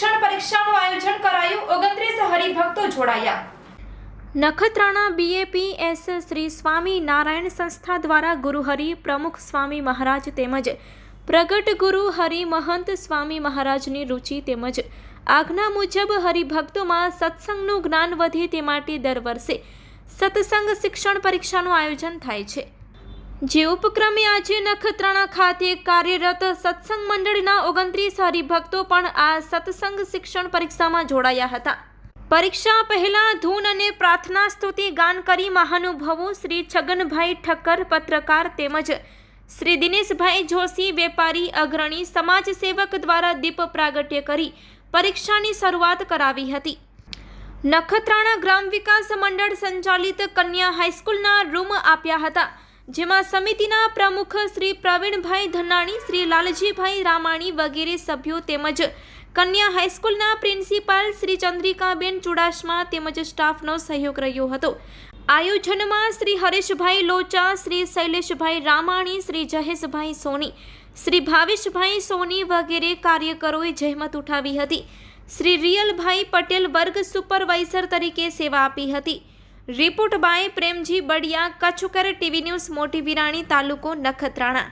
શિક્ષણ પરીક્ષાનું આયોજન કરાયું. ઓગણત્રીસ હરિભક્તો જોડાયા. નખત્રાણા બીએપી એસ શ્રી સ્વામી નારાયણ સંસ્થા દ્વારા ગુરુહરિ પ્રમુખ સ્વામી મહારાજ તેમજ પ્રગટ ગુરુ હરિ મહંત સ્વામી મહારાજની રુચિ તેમજ આજ્ઞા મુજબ હરિભક્તોમાં સત્સંગનું જ્ઞાન વધે તે માટે દર વર્ષે સત્સંગ શિક્ષણ પરીક્ષાનું આયોજન થાય છે. જે ઉપક્રમે આજે નખત્રાણા ખાતે કાર્યરત સત્સંગ મંડળના ઓગણત્રીસ હરિભક્તો પણ આ સત્સંગ શિક્ષણ પરીક્ષામાં જોડાયા હતા. પરીક્ષા પહેલા ધૂન અને પ્રાર્થના સ્તુતિ ગાન કરી મહાનુભાવો શ્રી છગનભાઈ ઠક્કર, પત્રકાર તેમજ શ્રી દિનેશભાઈ જોશી, વેપારી, અગ્રણી સમાજસેવક દ્વારા દીપ પ્રાગટ્ય કરી પરીક્ષાની શરૂઆત કરાવી હતી. નખત્રાણા ગ્રામ વિકાસ મંડળ સંચાલિત કન્યા હાઈસ્કૂલના રૂમ આપ્યા હતા. જેમાં સમિતિના પ્રમુખ શ્રી પ્રવીણભાઈ ધનાણી, શ્રી લાલજીભાઈ રામાણી વગેરે સભ્યો તેમજ કન્યા હાઈસ્કૂલના પ્રિન્સિપાલ શ્રી ચંદ્રિકાબેન ચુડાસમા તેમજ સ્ટાફનો સહયોગ રહ્યો હતો. આયોજનમાં શ્રી હરેશભાઈ લોચા, શ્રી શૈલેષભાઈ રામાણી, શ્રી જહેશભાઈ સોની, શ્રી ભાવેશભાઈ સોની વગેરે કાર્યકરોએ જહેમત ઉઠાવી હતી. શ્રી રિયલભાઈ પટેલ વર્ગ સુપરવાઇઝર તરીકે સેવા આપી હતી. Report by Premji Badiya Kachchhkar TV news Moti Virani તાલુકો નખત્રાણા.